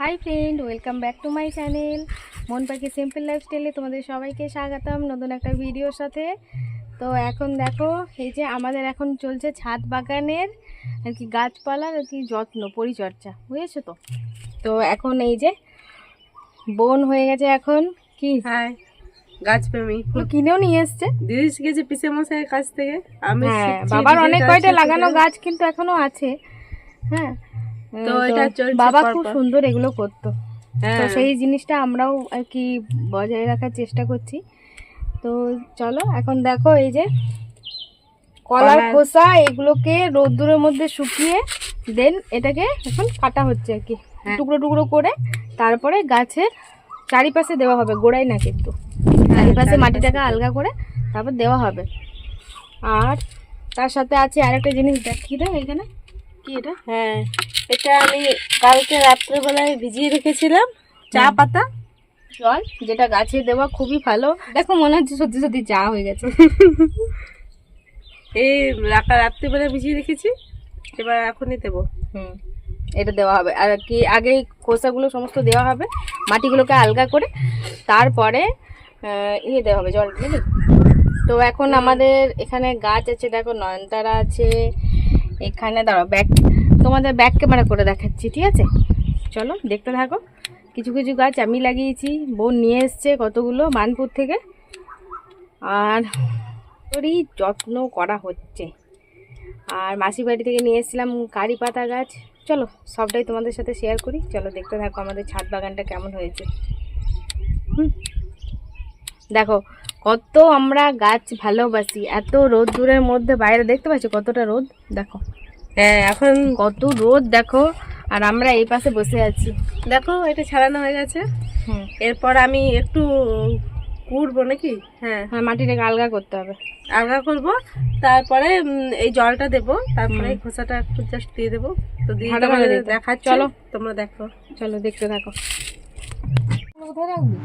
Hi friend welcome back to my channel. মন পাখি simple লাইফস্টাইলে তোমাদের সবাইকে স্বাগতম নতুন একটা ভিডিওর সাথে। তো এখন দেখো এই যে আমাদের এখন চলছে ছাদ বাগানের আর কি গাছপালার আর কি যত্ন পরিচর্যা বুঝেছ তো? তো এখন এই যে বোন হয়ে গেছে এখন কি? হ্যাঁ গাছ প্রেমী। কিনেও নিয়ে এসছে? শিখেছে পিসে মশাইয়ের কাছ থেকে। আমি হ্যাঁ বাবার অনেক কয়টা লাগানো গাছ কিন্তু এখনও আছে। হ্যাঁ তো এটা বাবা খুব সুন্দর এগুলো করতো। তো হ্যাঁ। সেই জিনিসটা আমরাও আর কি বজায় রাখার চেষ্টা করছি। তো চলো এখন দেখো এই যে কলার খোসা এগুলোকে রোদ্দুরের মধ্যে শুকিয়ে দেন এটাকে এখন কাটা হচ্ছে আর কি। হ্যাঁ। টুকরো টুকরো করে তারপরে গাছের চারিপাশে দেওয়া হবে গোড়ায় না কিন্তু। হ্যাঁ, চারিপাশে। মাটিটাকে আলগা করে তারপর দেওয়া হবে। আর তার সাথে আছে আরেকটা জিনিস দেখি দেখ এখানে? কি এটা? হ্যাঁ এটা আমি কালকে রাত্রেবেলায় ভিজিয়ে রেখেছিলাম চা পাতা। জল যেটা গাছে দেওয়া খুবই ভালো। দেখো মনে হচ্ছে সত্যি সত্যি চা হয়ে গেছে। এই রাখা রাত্রিবেলা ভিজিয়ে রেখেছি এবার এখনই দেবো। হুম এটা দেওয়া হবে। আর কি আগে খোসাগুলো সমস্ত দেওয়া হবে মাটিগুলোকে আলগা করে তারপরে ইয়ে দেওয়া হবে জল তো এখন আমাদের এখানে গাছ আছে দেখো নয়নতারা আছে এখানে দাঁড়াও ব্যাক তোমাদের ব্যাক ক্যামেরা করে দেখাচ্ছি, ঠিক আছে? চলো, দেখতে থাকো। কিছু কিছু গাছ আমি লাগিয়েছি, বোন নিয়ে এসছে কতগুলো, মানপুর থেকে। আর ওরই যত্ন করা হচ্ছে। আর মাসি বাড়ি থেকে নিয়ে এসেছিলাম কারি পাতা গাছ। চলো, সবটাই তোমাদের সাথে শেয়ার করি। চলো, দেখতে থাকো আমাদের ছাদ বাগানটা কেমন হয়েছে। হুম। দেখো কত আমরা গাছ ভালোবাসি এত রোদ দূরের মধ্যে বাইরে দেখতে পাচ্ছ কতটা রোদ? দেখো। হ্যাঁ এখন কত রোদ দেখো। আর আমরা এই পাশে বসে আছি। দেখো এটা ছাড়ানো হয়ে গেছে। এরপর আমি একটু কুড়বো নাকি? হ্যাঁ। হ্যাঁ মাটিটাকে আলগা করতে হবে। আলগা করব। তারপরে এই জলটা দেবো। তারপরে খোসাটা একটু জাস্ট দিয়ে দেবো। তো দিয়ে। দেখাচ্ছি। চলো। তোমরা দেখো। চলো দেখতে থাকো। কোথায় রাখবি?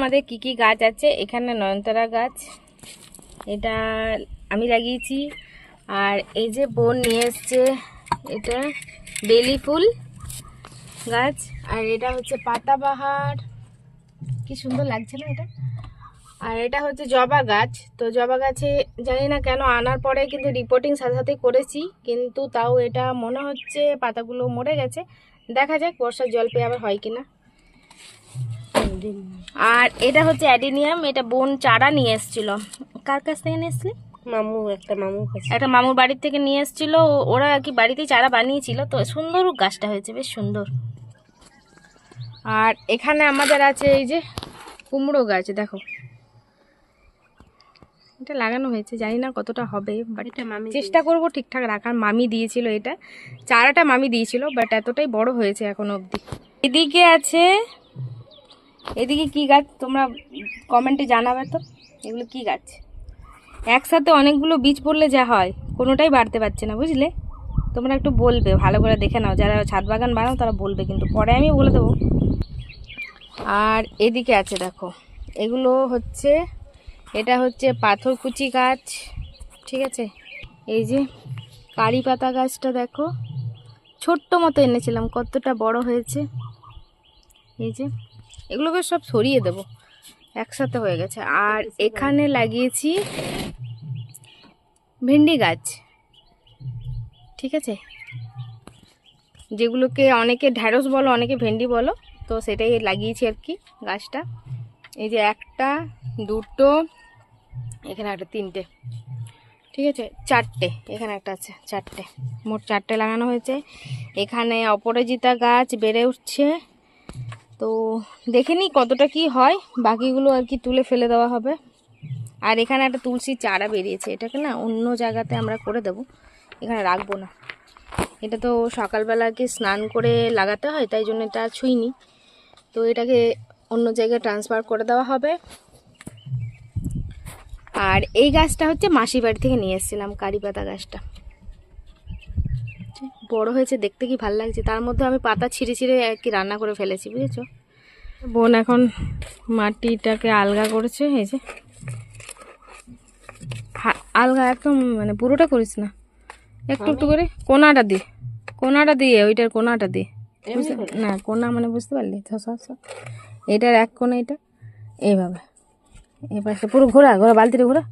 আমাদের কি কি গাছ আছে? এখানে নয়নতারা গাছ, এটা আমি লাগিয়েছি। আর এই যে বোন নিয়ে এসছে, এটা বেলি ফুল গাছ। আর এটা হচ্ছে পাতাবাহার কি সুন্দর লাগছে না এটা? আর এটা হচ্ছে জবা গাছ। তো জবা গাছে জানি না কেন আনার পরে কিন্তু রিপোর্টিং সাথে সাথে করেছি, কিন্তু তাও এটা মনে হচ্ছে পাতাগুলো মরে গেছে। দেখা যাক, বর্ষার জল পেয়ে আবার হয় কিনা। আর এটা হচ্ছে অ্যাডিনিয়াম এটা বোন চারা নিয়ে এসেছিল। কার কাছ থেকে নিয়ে এসছিলি মামু একটা মামু একটা মামুর বাড়ির থেকে নিয়ে এসেছিল। ওরা আর কি বাড়িতেই চারা বানিয়েছিল। তো সুন্দর গাছটা হয়েছে বেশ সুন্দর। আর এখানে আমাদের আছে এই যে কুমড়ো গাছ দেখো। এটা লাগানো হয়েছে জানি না কতটা হবে বাট মামি চেষ্টা করব ঠিকঠাক রাখার। মামি দিয়েছিল এটা। চারাটা মামি দিয়েছিল বাট এতটাই বড় হয়েছে এখনও অবধি। এদিকে আছে এদিকে কি গাছ তোমরা কমেন্টে জানাবে তো? এগুলো কি গাছ? একসাথে অনেকগুলো বীজ পড়লে যা হয়, কোনোটাই বাড়তে পারছে না, বুঝলে? তোমরা একটু বলবে, ভালো করে দেখে নাও। যারা ছাদ বাগান বানাও, তারা বলবে কিন্তু। পরে আমি বলে দেবো। আর এদিকে আছে, দেখো। এগুলো হচ্ছে, এটা হচ্ছে পাথরকুচি গাছ, ঠিক আছে? এই যে কারি পাতা গাছটা, দেখো। ছোট্ট মতো এনেছিলাম, কতটা বড় হয়েছে। এই যে এগুলোকে সব সরিয়ে দেব। একসাথে হয়ে গেছে। আর এখানে লাগিয়েছি ভেন্ডি গাছ। ঠিক আছে? যেগুলোকে অনেকে ঢ্যাঁড়স বলো অনেকে ভেন্ডি বলো তো সেটাই লাগিয়েছি আর কি গাছটা। এই যে একটা দুটো এখানে একটা তিনটে। ঠিক আছে? চারটে এখানে একটা আছে চারটে। মোট চারটে লাগানো হয়েছে। এখানে অপরাজিতা গাছ বেড়ে উঠছে। তো দেখে নিই কতটা কি হয়। বাকিগুলো আর কি তুলে ফেলে দেওয়া হবে। আর এখানে একটা তুলসী চারা বেরিয়েছে। এটাকে না অন্য জায়গাতে আমরা করে দেব। এখানে রাখব না। এটা তো সকালবেলাকে স্নান করে লাগাতে হয়, তাই জন্য এটা ছুঁইনি। তো এটাকে অন্য জায়গায় ট্রান্সফার করে দেওয়া হবে। আর এই গাছটা হচ্ছে মাসি বাড়ি থেকে নিয়ে এসেছিলাম কারি পাতা গাছটা। বড় হয়েছে দেখতে কি ভালো লাগছে? তার মধ্যে আমি পাতা ছিঁড়ে ছিঁড়ে আর কি রান্না করে ফেলেছি বুঝেছ? বোন এখন মাটিটাকে আলগা করেছে এই যে। হা- আলগা একদম মানে পুরোটা করিস না। একটু একটু করে কোনাটা দি কোনাটা দিয়ে ওইটার কোনাটা দিয়ে না কোনা মানে বুঝতে পারলি? এটার এক কোনা এটা এইভাবে এই পাশটা পুরো ঘোরা ঘোরা বালতিটা ঘোরা।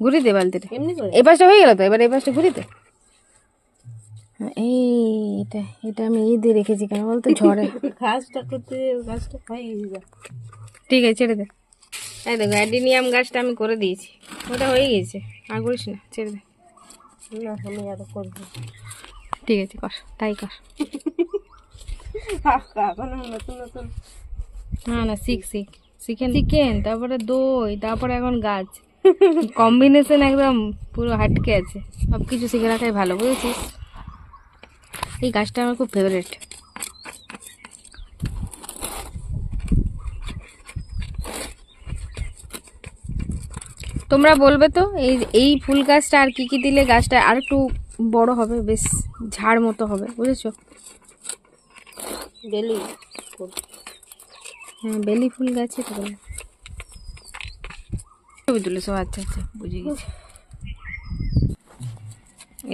ঘুরি দে বালতিটা। এমনি এই পাশটা হয়ে গেল তো? এবার এই পাশটা ঘুরি দে। হ্যাঁ, এই এটা এটা আমি এই দিয়ে রেখেছি কেন বলতো? ঝড়ে। ঘাসটা করতে ঘাসটা খাই ঠিক আছে ছেড়ে দে। এই দেখো অ্যাডিনিয়াম গাছটা আমি করে দিয়েছি। ওটা হয়ে গেছে আর করিস না ছেড়ে দে। না আমি আরও করব ঠিক আছে কর তাই কর। নতুন নতুন। না না শিখ শিখ। চিকেন চিকেন তারপরে দই তারপরে এখন গাছ। কম্বিনেশন একদম পুরো হাটকে আছে। সব কিছু শিখে রাখাই ভালো বুঝেছিস? এই গাছটা আমার খুব ফেভারিট তোমরা বলবে তো এই এই ফুল গাছটা আর কি কি দিলে গাছটা আর একটু বড় হবে বেশ ঝাড় মতো হবে বুঝেছ? বেলি হ্যাঁ বেলি ফুল গাছে তো ছবি তুলেছো আচ্ছা আচ্ছা বুঝে গেছি।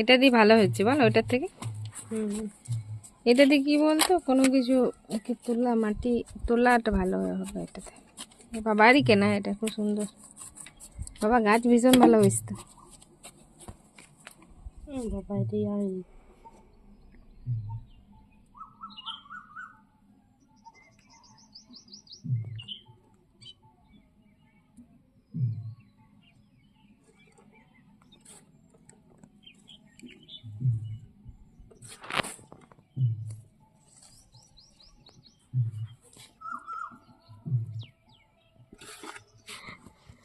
এটা দিয়ে ভালো হচ্ছে বল ওটার থেকে? হুম। এটা দিয়ে কি বলতো? কোনো কিছু তোলা মাটি তোলাটা ভালো হবে এটাতে। বাবা বাড়ি কেনা এটা খুব সুন্দর। বাবা গাছ ভীষণ ভালো হয়েছে তো। হুম, বাবা এটাই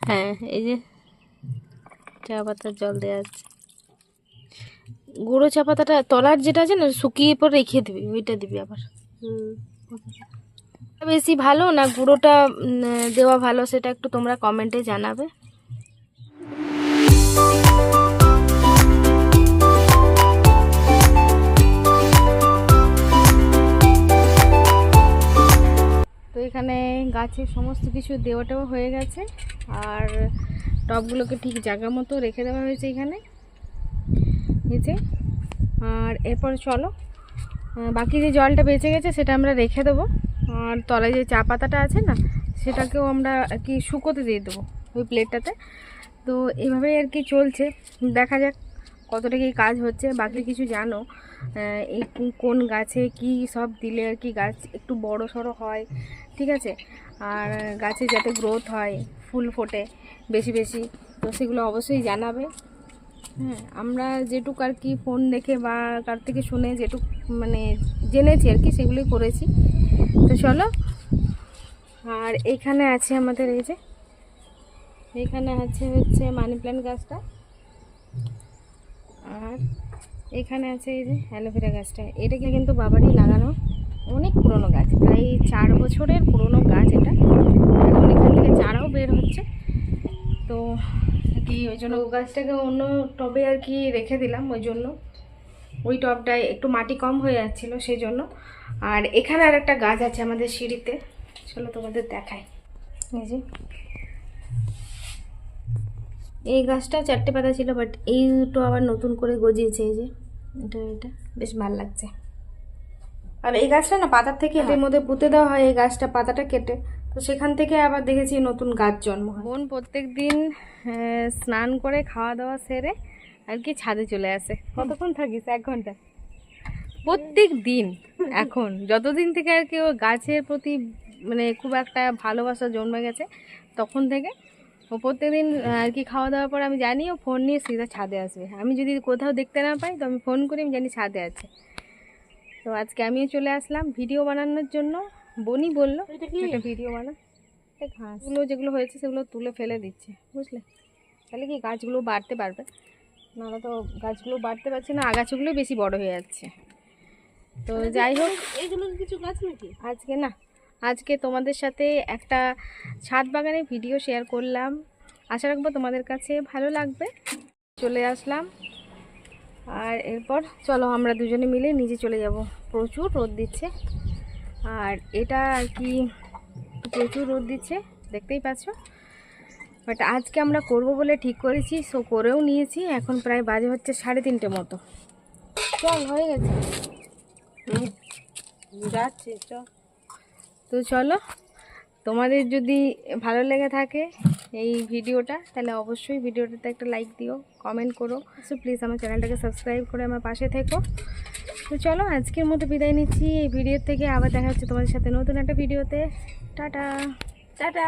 হ্যাঁ এই যে চা পাতার জল দেওয়া আছে। গুঁড়ো চা পাতাটা তলার যেটা আছে না শুকিয়ে পর রেখে দিবি ওইটা দিবি আবার। হুম। বেশি ভালো না গুঁড়োটা দেওয়া ভালো সেটা একটু তোমরা কমেন্টে জানাবে। এখানে গাছের সমস্ত কিছু দেওয়াটাও হয়ে গেছে। আর টবগুলোকে ঠিক জায়গা মতো রেখে দেওয়া হয়েছে এখানে। নিচে আর এরপর চলো বাকি যে জলটা বেঁচে গেছে সেটা আমরা রেখে দেবো। আর তলায় যে চা পাতাটা আছে না, সেটাকেও আমরা আর কি শুকোতে দিয়ে দেবো ওই প্লেটটাতে তো এভাবেই আর কি চলছে। দেখা যাক কতটা কি কাজ হচ্ছে, বাকি কিছু জানো? এই কোন গাছে কি সব দিলে আর কি গাছ একটু বড় সড়ো হয়, ঠিক আছে? আর গাছে যাতে গ্রোথ হয়, ফুল ফোটে বেশি বেশি, তো সেগুলো অবশ্যই জানাবে। হ্যাঁ আমরা যেটুক আর কি ফোন দেখে বা কার থেকে শুনে যেটুক মানে জেনেছি আর কি, সেগুলোই করেছি। তো চলো, আর এইখানে আছে আমাদের এই যে এইখানে আছে হচ্ছে মানি প্ল্যান্ট গাছটা। আর এখানে আছে এই যে অ্যালোভেরা গাছটা। এটাকে কিন্তু বাবারই লাগানো অনেক পুরনো গাছ, প্রায় চার বছরের পুরনো গাছ এটা। এখন এখান থেকে চারাও বের হচ্ছে। তো কি, ওই জন্য গাছটাকে অন্য টবে আর কি রেখে দিলাম, ওই জন্য। ওই টবটায় একটু মাটি কম হয়ে যাচ্ছিল সেই জন্য আর এখানে আর একটা গাছ আছে আমাদের সিঁড়িতে। চলো তোমাদের দেখায় এই যে এই গাছটা চারটে পাতা ছিল বাট এই দুটো আবার নতুন করে গজিয়েছে এই যে। এটা এটা বেশ ভালো লাগছে। আর এই গাছটা না পাতার থেকে এর মধ্যে পুঁতে দেওয়া হয় এই গাছটা পাতাটা কেটে। তো সেখান থেকে আবার দেখেছি নতুন গাছ জন্ম হয়। বোন প্রত্যেক দিন স্নান করে খাওয়া দাওয়া সেরে আর কি ছাদে চলে আসে। কতক্ষণ থাকিস? এক ঘণ্টা। প্রত্যেক দিন এখন। যতদিন থেকে আর কি ও গাছের প্রতি মানে খুব একটা ভালোবাসা জন্মে গেছে তখন থেকে ও প্রত্যেকদিন আর কি খাওয়া দাওয়ার পর আমি জানি ও ফোন নিয়ে সিধা ছাদে আসবে। আমি যদি কোথাও দেখতে না পাই তো আমি ফোন করি আমি জানি ছাদে আছে। তো আজকে আমিও চলে আসলাম ভিডিও বানানোর জন্য। বনি বলল একটা ভিডিও বানা। ঘাসগুলো যেগুলো হয়েছে সেগুলো তুলে ফেলে দিচ্ছে বুঝলে? তাহলে কি গাছগুলো বাড়তে পারবে? নাহলে তো গাছগুলো বাড়তে পারছে না আগাছাগুলোই বেশি বড় হয়ে যাচ্ছে। তো যাই হোক। এইগুলো কিছু গাছ নাকি? আজকে না আজকে তোমাদের সাথে একটা ছাদ বাগানের ভিডিও শেয়ার করলাম। আশা রাখব তোমাদের কাছে ভালো লাগবে। চলে আসলাম। আর এরপর চলো আমরা দুজনে মিলে নিজে চলে যাব। প্রচুর রোদ দিচ্ছে। আর এটা আর কি প্রচুর রোদ দিচ্ছে, দেখতেই পাচ্ছ। বাট আজকে আমরা করব বলে ঠিক করেছি সো করেও নিয়েছি। এখন প্রায় বাজে হচ্ছে সাড়ে তিনটে মতো। চল, হয়ে গেছে। যাচ্ছি চ তো চলো, তোমাদের যদি ভালো লেগে থাকে এই ভিডিওটা, তাহলে অবশ্যই ভিডিওটাতে একটা লাইক দিও কমেন্ট করো। সো প্লিজ আমার চ্যানেলটাকে সাবস্ক্রাইব করে আমার পাশে থেকো। তো চলো, আজকের মতো বিদায় নিচ্ছি। এই ভিডিও থেকে আবার দেখা হচ্ছে তোমাদের সাথে নতুন একটা ভিডিওতে টাটা। টাটা।